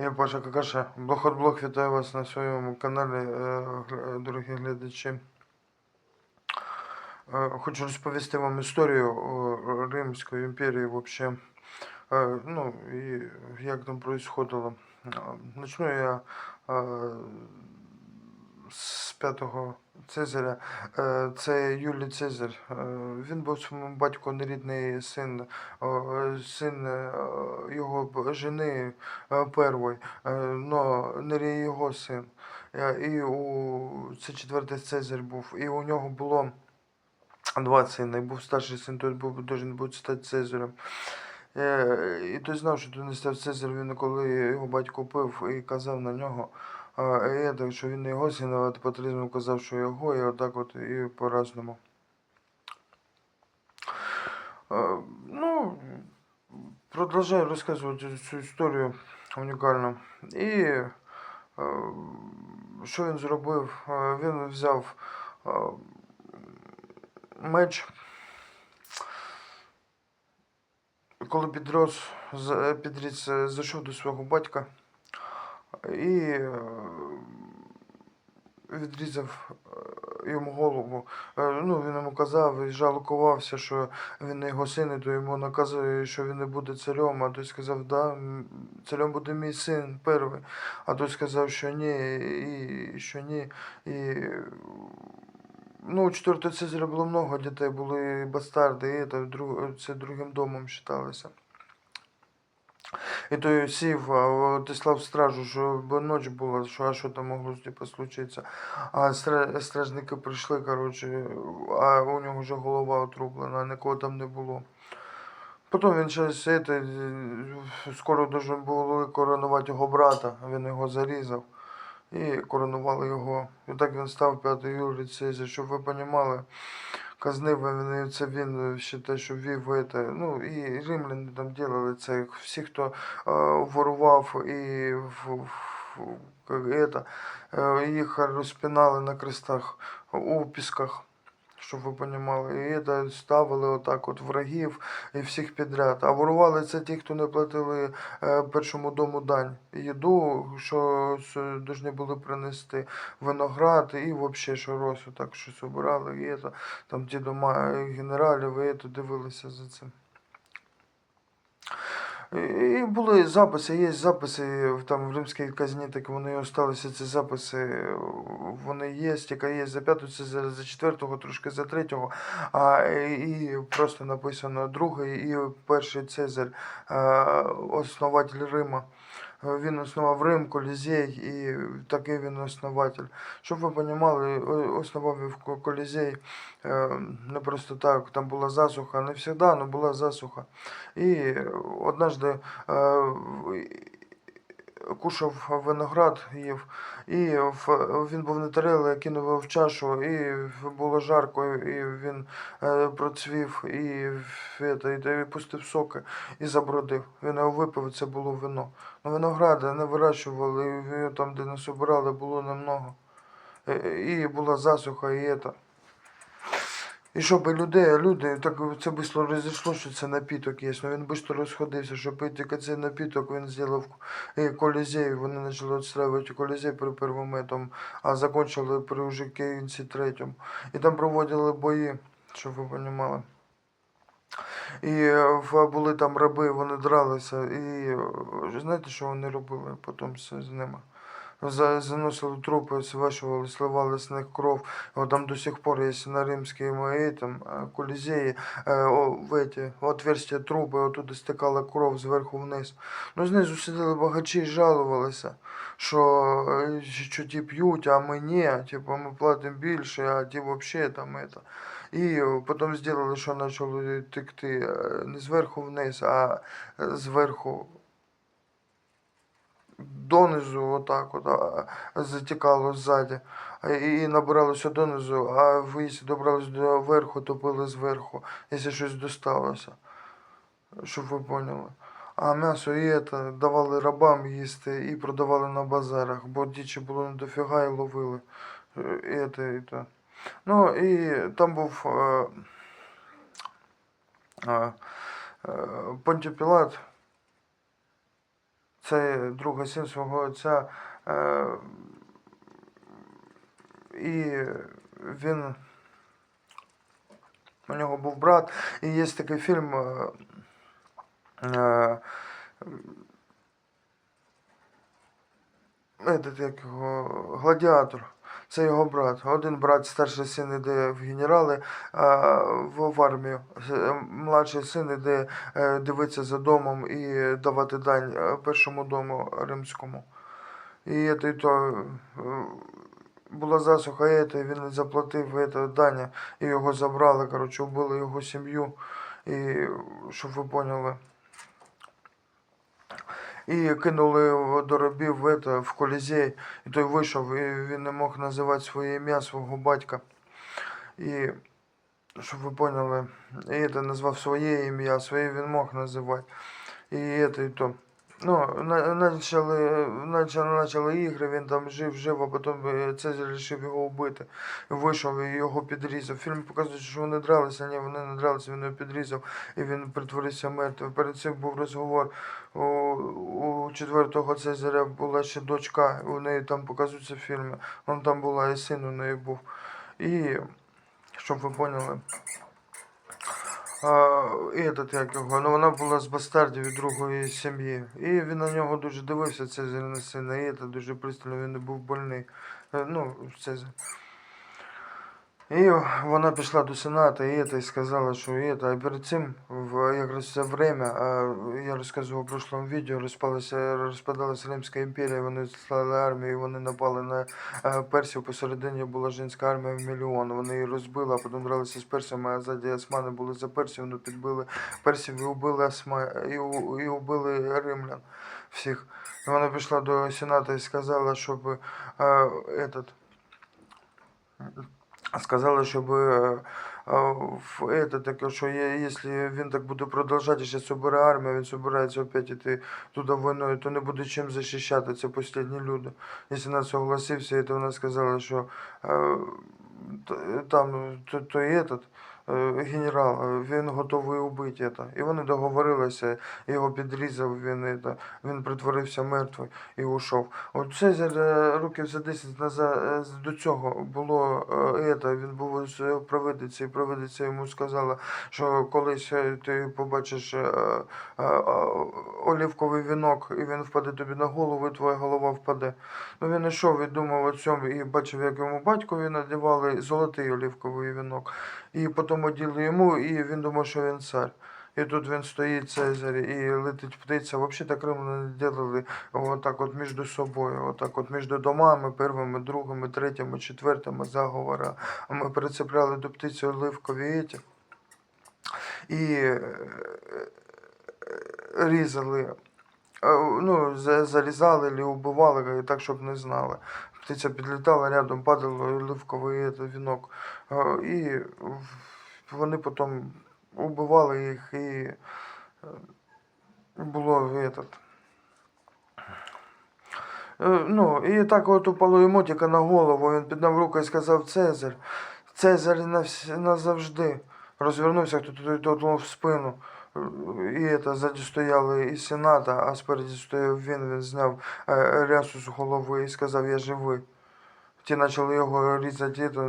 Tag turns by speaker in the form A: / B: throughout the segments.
A: Я Паша Какаша. Блохот-блог вітаю вас на своєму каналі, е, дорогі глядачі. Е, Хочу розповісти вам історію Римської імперії вообще. Е, Ну і як там происходило. Е, Начну я е, з п'ятого Цезаря. Е, Це Юлій Цезар. Е, Він був своєму батьку нерідний син, е, син його жени первої, но не його син. І у це четвертий Цезарь був. І у нього було два сини. Був старший син, той був должен бути стати Цезарем. І той знав, що той не став Цезар, він коли його батько пив і казав на нього, а, і так, що він не його син, а патріотизмом казав, що його, і отак от і по-разному. Е, Ну, продовжую розказувати цю історію унікальну. І е, що він зробив? Е, Він взяв е, меч. Коли підрос, підріс, е, зайшов до свого батька і е, відрізав е, йому голову. Е, Ну, він йому казав і жалкувався, що він його син, і то йому наказує, що він не буде царем, а той сказав, да, царем буде мій син перший. А той сказав, що ні, і що ні. І Ну, у четвертого Цезаря було много дітей, були бастарди, і це другим домом вважалося. І той сів, а от слав стражу, що ніч була, що а що там могло типу, случитися. А стражники прийшли, коротше, а у нього вже голова отрублена, нікого там не було. Потім він щось це, скоро должен були коронувати його брата, він його зарізав. І коронували його. І так він став п'ятий Юлій щоб ви розуміли, казнив це він ще те, що вів це. Ну і римляни там ділили це. Всі, хто е, ворував і в, е, їх розпинали на крестах у пісках. Щоб ви розуміли, і ставили отак от врагів і всіх підряд. А ворували це ті, хто не платили е, першому дому дань. Їду, що повинні були принести виноград і взагалі що росу, так щось собирали, і це, там ті дома е, генералів, і це дивилися за цим. І були записи, є записи там в римській казні, так вони осталися ці записи, вони є, яка є за п'ятого, це за, за четвертого, трошки за третього, а і просто написано другий і перший Цезарь, е, основатель Рима. Він основав Рим, Колізей і такий він основатель. Щоб ви розуміли, основав Колізей е, не просто так, там була засуха, не завжди, але була засуха. І однажды е, кушав виноград, їв, і він був не тарелий, кинув в чашу, і було жарко, і він е, процвів, і, і пустив соки, і забродив. Він його випив, це було вино. Ну, виногради не вирощували, його там, де не собирали, було немного. Е, І була засуха, і это. І щоб людей, люди, так це швидко розійшло, що це напіток є. Ну він швидко розходився, що пити цей напіток він зробив колізей, вони почали відстраювати колізей при першому етому, а закончили при уже кінці третьому. І там проводили бої, щоб ви розуміли. І е, були там раби, вони дралися. І е, знаєте, що вони робили потім з ними? За- Заносили трупи, свешували, сливали з них кров. Вот там до сих пор, если на римские мои там э, колизеи, э, о, в эти отверстия труби, оттуда стекала кров зверху вниз. Ну, знизу сиділи багачі і жалувалися, що, е, що ті п'ють, а ми ні, типу, ми платимо більше, а ті взагалі там это. І е, потім зробили, що почали текти е, не зверху вниз, а е, зверху донизу, отак от, затікало ззаді. І, набиралося донизу, а ви, якщо добрались до верху, то пили зверху, якщо щось досталося. Щоб ви поняли. А м'ясо і це давали рабам їсти і продавали на базарах, бо дічі було не дофіга і ловили. Е, І це, і те. Ну і там був е, е, е, Це другий син свого отця. Е, і він. У нього був брат, і є такий фільм. е, е, Этот, як його, гладіатор. Це його брат. Один брат, старший син іде в генерали а, в, армію. Младший син іде е, дивитися за домом і давати дань е, першому дому римському. І це, то е, була засуха, і це, він заплатив це, дані, і його забрали, коротше, вбили його сім'ю. І щоб ви поняли. І кинули його до рабів в, это, в колізей, і той вийшов, і він не мог називати своє ім'я свого батька. І щоб ви поняли, і це назвав своє ім'я, своє він мог називати. І це, і то. Ну, на- начали, начали, начали ігри, він там жив, жив, а потім е, Цезарь вирішив його вбити. Вийшов і його підрізав. Фільм показує, що вони дралися, ні, вони не дралися, він його підрізав і він притворився мертвим. Перед цим був розговор. У, у четвертого Цезаря була ще дочка, у неї там показуються фільми. Вон там була і син у неї був. І щоб ви поняли. А, этот, як його, ну вона була з бастардів від другої сім'ї. І він на нього дуже дивився, Цезарь на сина, і це дуже пристально, він не був больний. Е, Ну, Цезарь. І вона пішла до Сената і, це, і сказала, що це, а перед цим, в якраз це время, я розказував в прошлому відео, розпалася, розпадалася Римська імперія, вони слали армію, вони напали на е, персів, посередині була жінська армія в мільйон, вони її розбили, а потім дралися з персами, а ззаді османи були за персів, вони підбили персів і убили осма, і, і убили римлян всіх. І вона пішла до Сената і сказала, щоб е, этот, сказали, щоб в это, таке, що якщо він так буде продовжувати, ще собере армію, він собирається опять іти туди війною, то не буде чим захищати, це останні люди. Якщо нас оголосився, то вона сказала, що е, там то, то і этот, генерал, е, він готовий убити це. І вони договорилися, його підрізав, він, это, він притворився мертвий і ушов. Цезар е, років за 10 назад е, до цього було е, ета, він був з провидиці, і провидиця йому сказала, що колись е, ти побачиш е, е, е, олівковий вінок, і він впаде тобі на голову, і твоя голова впаде. Ну він йшов і думав о цьому, і бачив, як йому батькові надівали золотий олівковий вінок. І потім оділи йому, і він думав, що він цар. І тут він стоїть Цезарь, і летить птиця. Взагалі так римляни делали отак от між собою, отак от між домами, первими, другими, третіми, четвертими заговора. Ми прицепляли до птиці оливкові еті і е, е, різали. е, Ну, за- зарізали чи вбивали, так, щоб не знали. Птиця підлітала рядом, падало оливковий вінок. І вони потім убивали їх і е, було этот. Е, Ну, і так от упало йому на голову. Він підняв руку і сказав Цезар. Цезар навс- назавжди. Розвернувся, хто туди в спину. І це, ззаді стояли і сената, а спереді стояв він, він зняв е, рясу з голови і сказав, я живий. Ті почали його різати е,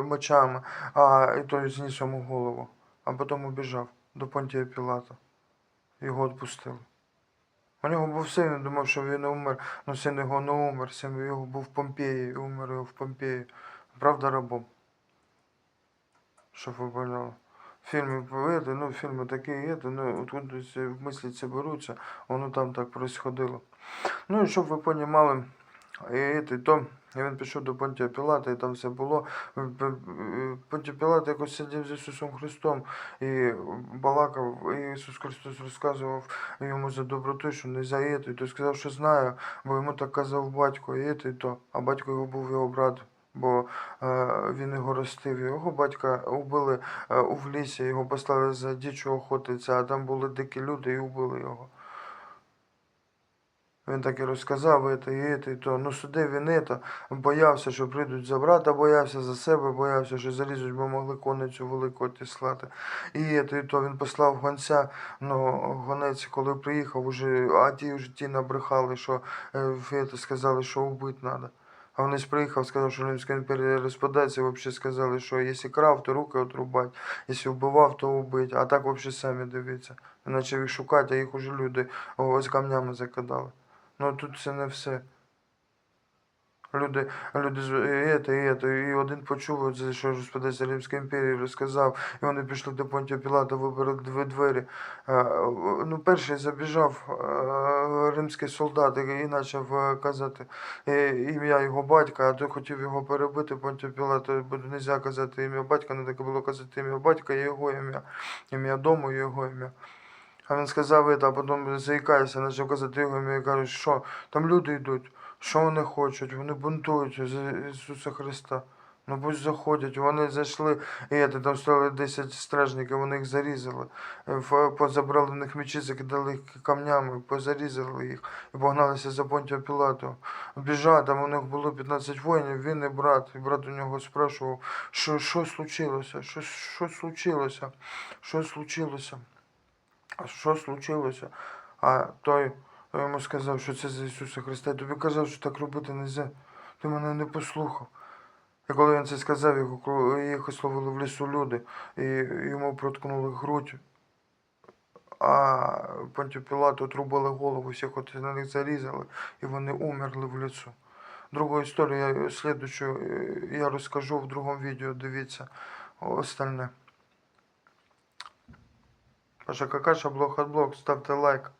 A: мечами, а той зніс йому голову. А потім убіжав до Понтія Пілата. Його відпустили. У нього був син, він думав, що він умер, але син його не умер, син його був в Помпеї, і умер його в Помпеї. Правда, рабом. Щоб ви поняли Фільми это, ну, фільми такі, это, ну, откуда в мислі це беруться, воно там так происходило. Ну і щоб ви понімали, і, это, і то він пішов до Понтія Пілата, і там все було. П- п- Понтій Пілат якось сидів з Ісусом Христом і балакав, і Ісус Христос розказував йому за доброту, що не за это. І той сказав, що знаю, бо йому так казав батько, і это, і то. А батько його був його брат. Бо е, він його ростив. Його батька убили е, в лісі, його послали за дічого охотиться, а там були дикі люди і убили його. Він так і розказав, і те, і те, і то. Ну, судив він ето, боявся, що прийдуть за брата, боявся за себе, боявся, що залізуть, бо могли конницю велику отіслати. І ето, і то він послав гонця, ну, гонець, коли приїхав, уже, а ті вже ті набрехали, що е, ето, сказали, що вбити треба. А ж приїхав, сказав, що Римська імперія розпадається, взагалі сказали, що якщо крав, то руки отрубать, якщо вбивав, то вбить. А так взагалі самі дивіться. Він почав їх шукати, а їх уже люди ось камнями закидали. Ну тут це не все. Люди, люди і це, і один почув, що розпадається Римська імперія, розказав, і вони пішли до Понтія Пілата, вибрали дві двері. Е, Ну, перший забіжав е, римський солдат і почав е, казати ім'я його батька, а той хотів його перебити, Понтію Пілата, бо не можна казати ім'я батька, не таке було казати ім'я батька і його ім'я, ім'я дому його ім'я. А він сказав а потім заїкається, почав казати його ім'я і каже, що? Там люди йдуть, що вони хочуть, вони бунтують за Ісуса Христа. Ну пусть заходять, вони зайшли, і там стояли 10 стражників, вони їх зарізали, Е, позабрали в них мечі, закидали їх камнями, позарізали їх і погналися за Понтія Пілату. Біжать, там у них було 15 воїнів, він і брат, і брат у нього спрашував, що, що случилося, що, що случилося, що случилося. А що случилося? А той йому сказав, що це за Ісуса Христа. Я тобі казав, що так робити не можна. Ти мене не послухав. І коли він це сказав, його, їх словили в лісу люди, і йому проткнули грудь. А Понтію Пілату отрубали голову, всіх от на них зарізали, і вони умерли в лісу. Другу історію, я, слідучу, е, я розкажу в другому відео, дивіться остальне. Паша Какаша, блог от блог, ставте лайк.